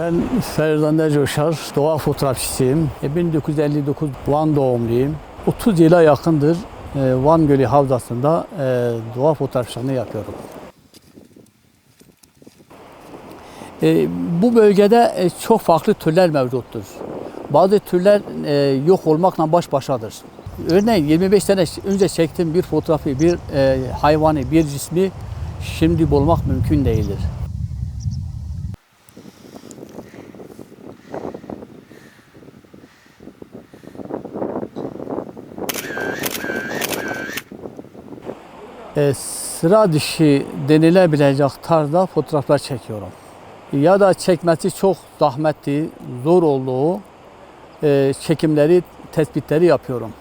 Ben Ferzan Coşar, doğa fotoğrafçısıyım. E, 1959 Van doğumluyum. 30 yıla yakındır e, Van Gölü Havzası'nda e, doğa fotoğrafçılığını yapıyorum. E, bu bölgede e, çok farklı türler mevcuttur. Bazı türler e, yok olmakla baş başadır. Örneğin 25 sene önce çektiğim bir fotoğrafı, bir e, hayvanı, bir cismi şimdi bulmak mümkün değildir. E, sıra dışı denilebilecek tarzda fotoğraflar çekiyorum. Ya da çekmesi çok zahmetli, zor olduğu e, çekimleri, tespitleri yapıyorum.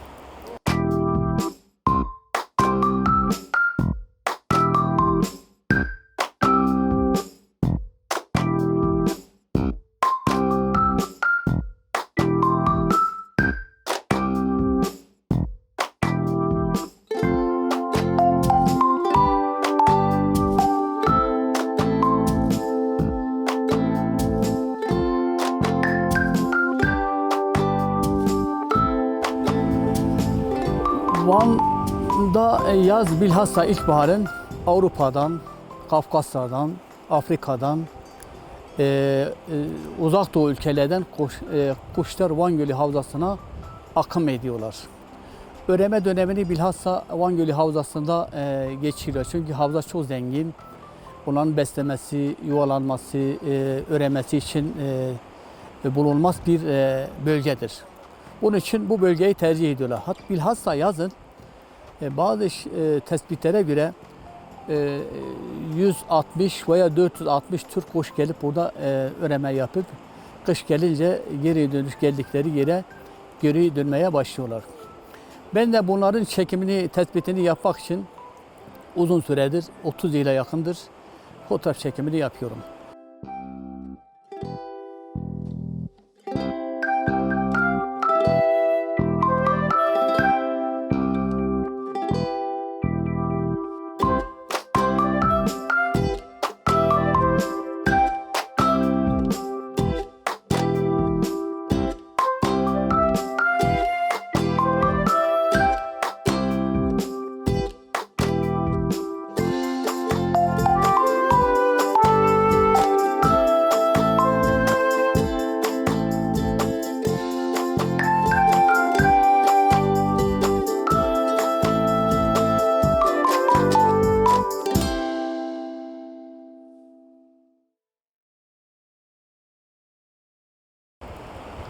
Van'da e, yaz bilhassa ilkbaharın Avrupa'dan, Kafkaslardan, Afrika'dan, e, e, uzak doğu ülkelerden kuş, e, kuşlar Van Gölü Havzası'na akım ediyorlar. Üreme dönemini bilhassa Van Gölü Havzası'nda e, geçiriyor. Çünkü havza çok zengin. Onların beslemesi, yuvalanması, e, üremesi için e, bulunmaz bir e, bölgedir. Bunun için bu bölgeyi tercih ediyorlar. Hat bilhassa yazın e, bazı e, tespitlere göre e, 160 veya 460 Türk kuş gelip burada e, üreme yapıp kış gelince geri dönüş geldikleri yere geri dönmeye başlıyorlar. Ben de bunların çekimini, tespitini yapmak için uzun süredir, 30 yıla yakındır fotoğraf çekimini yapıyorum.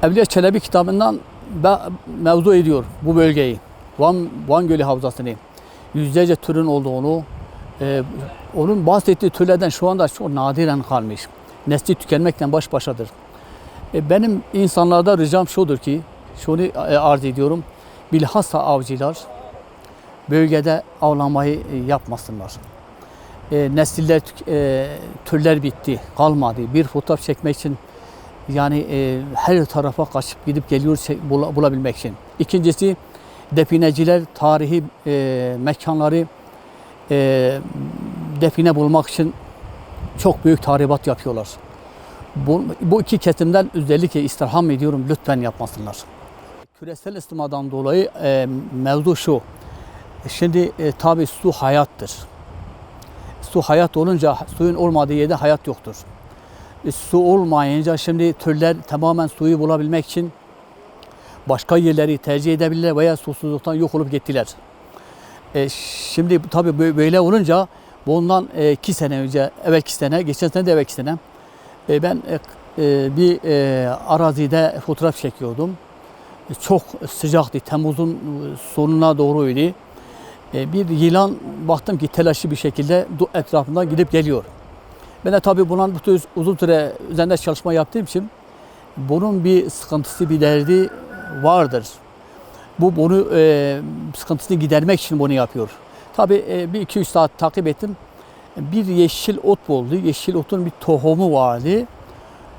Evliya Çelebi kitabından da mevzu ediyor bu bölgeyi. Van, Van Gölü Havzası'nı. Yüzlerce türün olduğunu, e, onun bahsettiği türlerden şu anda çok nadiren kalmış. Nesli tükenmekten baş başadır. E, benim insanlarda ricam şudur ki, şunu e, arz ediyorum. Bilhassa avcılar bölgede avlamayı e, yapmasınlar. E, nesiller, e, türler bitti, kalmadı. Bir fotoğraf çekmek için yani e, her tarafa kaçıp gidip geliyoruz şey- bula- bulabilmek için. İkincisi defineciler tarihi e, mekanları e, define bulmak için çok büyük tahribat yapıyorlar. Bu, bu iki kesimden özellikle istirham ediyorum lütfen yapmasınlar. Küresel ısınmadan dolayı e, mevzu şu. Şimdi e, tabi su hayattır. Su hayat olunca suyun olmadığı yerde hayat yoktur. E, su olmayınca şimdi türler tamamen suyu bulabilmek için başka yerleri tercih edebilirler veya susuzluktan yok olup gittiler. E, şimdi tabii bö- böyle olunca bundan e, iki sene önce, evvelki sene, geçen sene de evvelki sene e, ben e, e, bir e, arazide fotoğraf çekiyordum. E, çok sıcaktı, Temmuz'un e, sonuna doğruydu. E, bir yılan baktım ki telaşlı bir şekilde etrafından gidip geliyor. Ben de tabii bunun bu tür uzun süre üzerinde çalışma yaptığım için bunun bir sıkıntısı, bir derdi vardır. Bu bunu e, sıkıntısını gidermek için bunu yapıyor. Tabii e, bir iki üç saat takip ettim. Bir yeşil ot buldu. Yeşil otun bir tohumu vardı.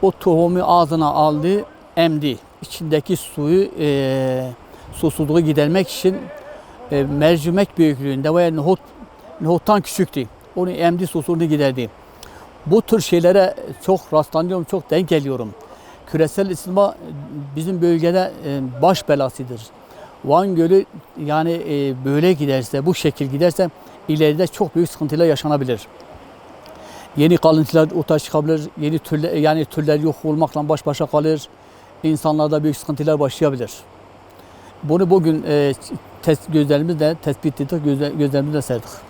O tohumu ağzına aldı, emdi. İçindeki suyu e, susuzluğu gidermek için e, mercimek büyüklüğünde veya nohut, nohuttan küçüktü. Onu emdi susuzluğunu giderdi. Bu tür şeylere çok rastlanıyorum, çok denk geliyorum. Küresel ısınma bizim bölgede e, baş belasıdır. Van Gölü yani e, böyle giderse, bu şekil giderse ileride çok büyük sıkıntılar yaşanabilir. Yeni kalıntılar ortaya çıkabilir, yeni türler, yani türler yok olmakla baş başa kalır. İnsanlarda büyük sıkıntılar başlayabilir. Bunu bugün e, test gözlerimizle tespit ettik, gözle- gözlerimizle serdik.